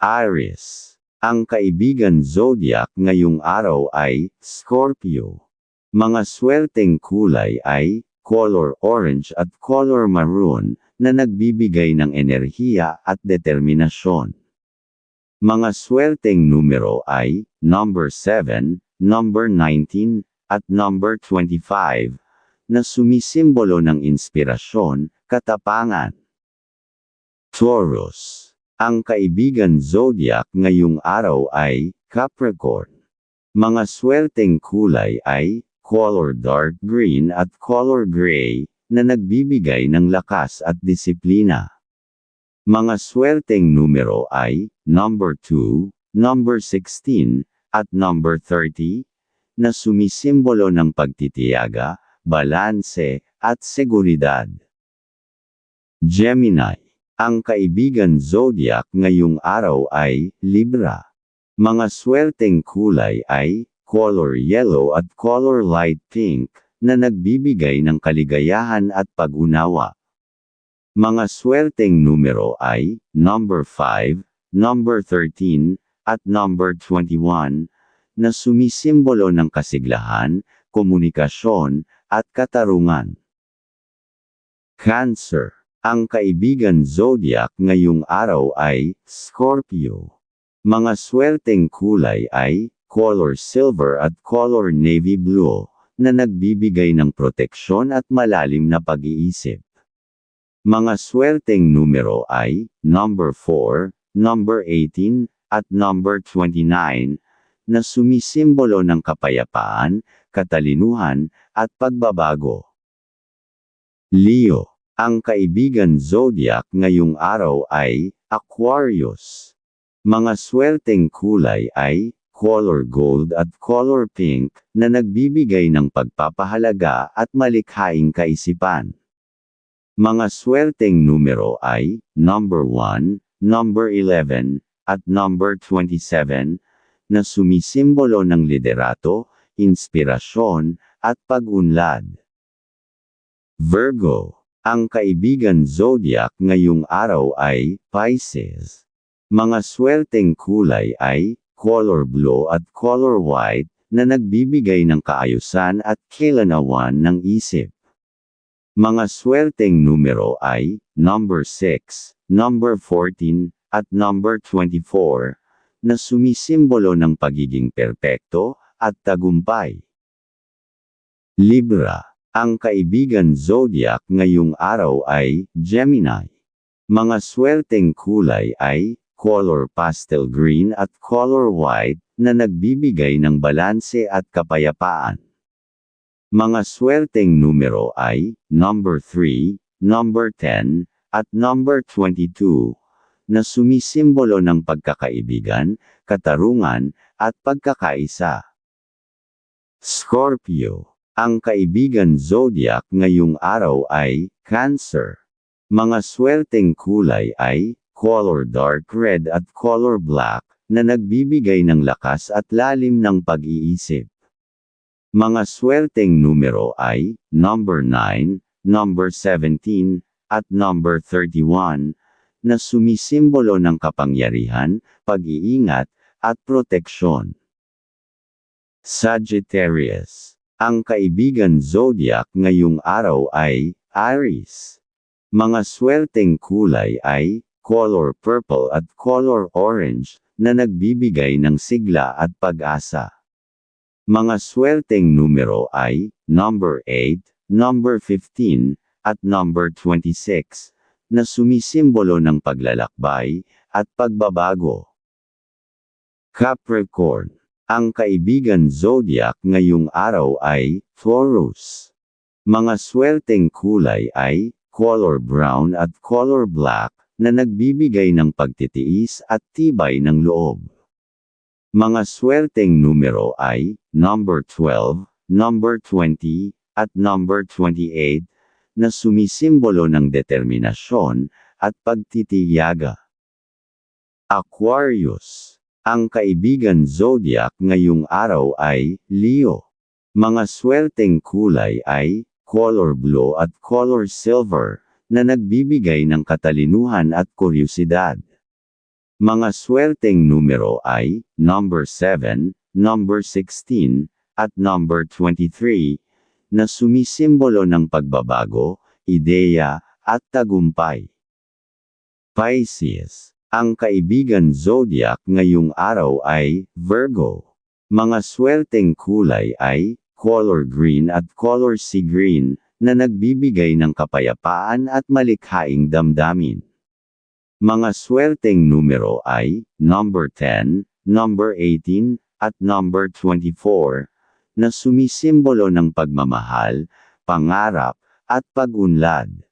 Aries. Ang kaibigan zodiac ngayong araw ay Scorpio. Mga swerteng kulay ay color orange at color maroon na nagbibigay ng enerhiya at determinasyon. Mga swerteng numero ay number 7, number 19, at number 25 na sumisimbolo ng inspirasyon, katapangan. Taurus. Ang kaibigan zodiac ngayong araw ay Capricorn. Mga swerteng kulay ay color dark green at color gray na nagbibigay ng lakas at disiplina. Mga swerteng numero ay number 2, number 16, at number 30 na sumisimbolo ng pagtitiyaga, balanse, at seguridad. Gemini ang kaibigan zodiac ngayong araw ay Libra. Mga swerteng kulay ay color yellow at color light pink na nagbibigay ng kaligayahan at pag-unawa. Mga swerteng numero ay number 5, number 13, at number 21 na sumisimbolo ng kasiglahan, komunikasyon, at katarungan. Cancer ang kaibigan zodiac ngayong araw ay Scorpio. Mga swerteng kulay ay color silver at color navy blue na nagbibigay ng proteksyon at malalim na pag-iisip. Mga swerteng numero ay number 4, number 18, at number 29 na sumisimbolo ng kapayapaan, katalinuhan, at pagbabago. Leo ang kaibigan zodiac ngayong araw ay Aquarius. Mga swerteng kulay ay color gold at color pink na nagbibigay ng pagpapahalaga at malikhaing kaisipan. Mga swerteng numero ay number 1, number 11, at number 27 na sumisimbolo ng liderato, inspirasyon, at pag-unlad. Virgo ang kaibigan zodiac ngayong araw ay Pisces. Mga swerteng kulay ay color blue at color white na nagbibigay ng kaayusan at kailanawan ng isip. Mga swerteng numero ay number 6, number 14, at number 24 na sumisimbolo ng pagiging perpekto at tagumpay. Libra ang kaibigan zodiac ngayong araw ay Gemini. Mga swerteng kulay ay color pastel green at color white na nagbibigay ng balanse at kapayapaan. Mga swerteng numero ay number 3, number 10, at number 22 na sumisimbolo ng pagkakaibigan, katarungan, at pagkakaisa. Scorpio ang kaibigan zodiac ngayong araw ay Cancer. Mga swerteng kulay ay color dark red at color black na nagbibigay ng lakas at lalim ng pag-iisip. Mga swerteng numero ay number 9, number 17, at number 31 na sumisimbolo ng kapangyarihan, pag-iingat, at proteksyon. Sagittarius ang kaibigan zodiac ngayong araw ay Aries. Mga swerteng kulay ay color purple at color orange na nagbibigay ng sigla at pag-asa. Mga swerteng numero ay number 8, number 15, at number 26 na sumisimbolo ng paglalakbay at pagbabago. Capricorn ang kaibigan zodiac ngayong araw ay Taurus. Mga swerteng kulay ay color brown at color black na nagbibigay ng pagtitiis at tibay ng loob. Mga swerteng numero ay number 12, number 20, at number 28 na sumisimbolo ng determinasyon at pagtitiyaga. Aquarius ang kaibigan zodiac ngayong araw ay Leo. Mga swerteng kulay ay color blue at color silver na nagbibigay ng katalinuhan at kuryosidad. Mga swerteng numero ay number 7, number 16, at number 23, na sumisimbolo ng pagbabago, ideya, at tagumpay. Pisces. Ang kaibigan zodiac ngayong araw ay Virgo. Mga swerteng kulay ay color green at color sea green na nagbibigay ng kapayapaan at malikhaing damdamin. Mga swerteng numero ay number 10, number 18, at number 24 na sumisimbolo ng pagmamahal, pangarap, at pag-unlad.